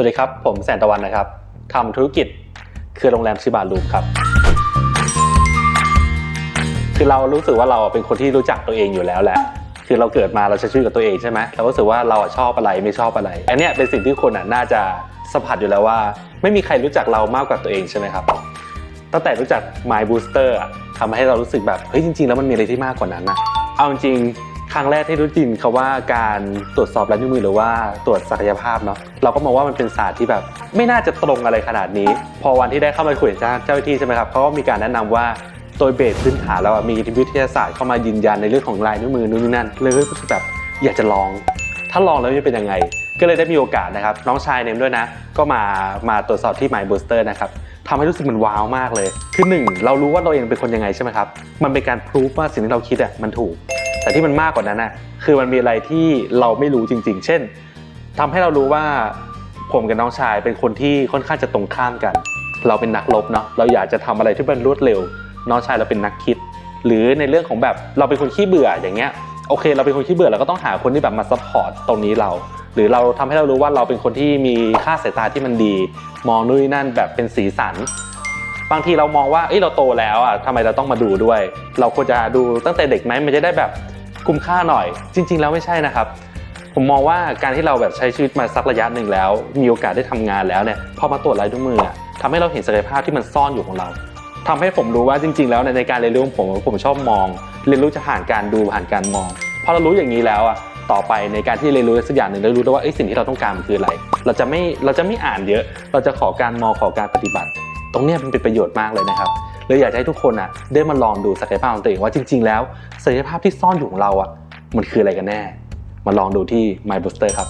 วัสดีครับ ผมแสนตะวันนะครับทำธุรกิจคือโรงแรมชิบารูมครับ คือเรารู้สึกว่าเราเป็นคนที่รู้จักตัวเองอยู่แล้วแหละ คือเราเกิดมาเราใช้ชีวิตกับตัวเองใช่ไหมเราก็รู้สึกว่าเราชอบอะไรไม่ชอบอะไร อันนี้เป็นสิ่งที่คนน่าจะสัมผัสอยู่แล้วว่า ไม่มีใครรู้จักเรามากกว่าตัวเองใช่ไหมครับ ตั้งแต่รู้จัก My Booster ทำให้เรารู้สึกแบบเฮ้ยจริง ๆ แล้วมันมีอะไรที่มากกว่านั้นนะเอาจริง ครั้งแรกที่รู้จริงคาว่าการตรวจสอบลายนิ้วมือหรือว่าตรวจศักยภาพเนาะเราก็มองว่ามันเป็นศาสตร์ที่แบบ ไม่น่าจะตรงอะไรขนาดนี้ พอวันที่ได้เข้ามาคุยกับเจ้าหน้าที่ใช่ไหมครับเขาก็มีการแนะนำว่าโดยเบสพื้นฐานแล้วอะมีวิทยาศาสตร์เข้ามายืนยันในเรื่องของลายนิ้วมือนู่นนี่นั่นเลยรู้สึกแบบอยากจะลอง ถ้าลองแล้วจะเป็นยังไง ก็เลยได้มีโอกาสนะครับ น้องชายเนมด้วยนะ ก็มามาตรวจสอบที่ My Booster นะครับทำให้รู้สึกมันว้าวมากเลย คือหนึ่งเรารู้ว่าเราเองเป็นคนยังไงใช่ไหมครับ มันเป็นการพิสูจว่าสิ่งที่เราคิดอะมันถูก แต่ที่มันมากกว่านั้นนะคือมันมีอะไรที่เราไม่รู้จริง ๆ เช่นทำให้เรารู้ว่าผมกับน้องชายเป็นคนที่ค่อนข้างจะตรงข้ามกัน เราเป็นนักรบเนาะเราอยากจะทำอะไรที่มันรวดเร็ว น้องชายเราเป็นนักคิด หรือในเรื่องของแบบเราเป็นคนขี้เบื่ออย่างเงี้ยโอเค เราเป็นคนขี้เบื่อเราก็ต้องหาคนที่แบบมาซัพพอร์ตตรงนี้เรา หรือเราทำให้เรารู้ว่าเราเป็นคนที่มีค่าสายตาที่มันดี มองนู่นนั่นแบบเป็นสีสัน บางทีเรามองว่าเอ้ยเราโตแล้วอะทำไมเราต้องมาดูด้วย เราควรจะดูตั้งแต่เด็กไหมมันจะได้แบบคุ้มค่าหน่อย จริง ๆ แล้วไม่ใช่นะครับ ผมมองว่าการที่เราแบบใช้ชีวิตมาสักระยะหนึ่งแล้ว มีโอกาสได้ทำงานแล้วเนี่ยพอมาตรวจลายนิ้วมืออะทำให้เราเห็นศักยภาพที่มันซ่อนอยู่ของเราทำให้ผมรู้ว่าจริง ๆ แล้วในในการเรียนรู้ของผมผมชอบมอง เรียนรู้จะผ่านการดูผ่านการมองพอเรารู้อย่างนี้แล้วอะต่อไปในการที่เรียนรู้สักอย่างหนึ่งเรารู้ได้ว่าเอ้สิ่งที่เราต้องการมันคืออะไร เราจะไม่เราจะไม่อ่านเยอะ เราจะขอการมองขอการปฏิบัติ ตรงนี้มันเป็นประโยชน์มากเลยนะครับเลยอยากให้ทุกคนอะได้มาลองดูศักยภาพของตัวเองว่าจริง ๆ แล้วศักยภาพที่ซ่อนอยู่ของเราอะมันคืออะไรกันแน่ มาลองดูที่ My Booster ครับ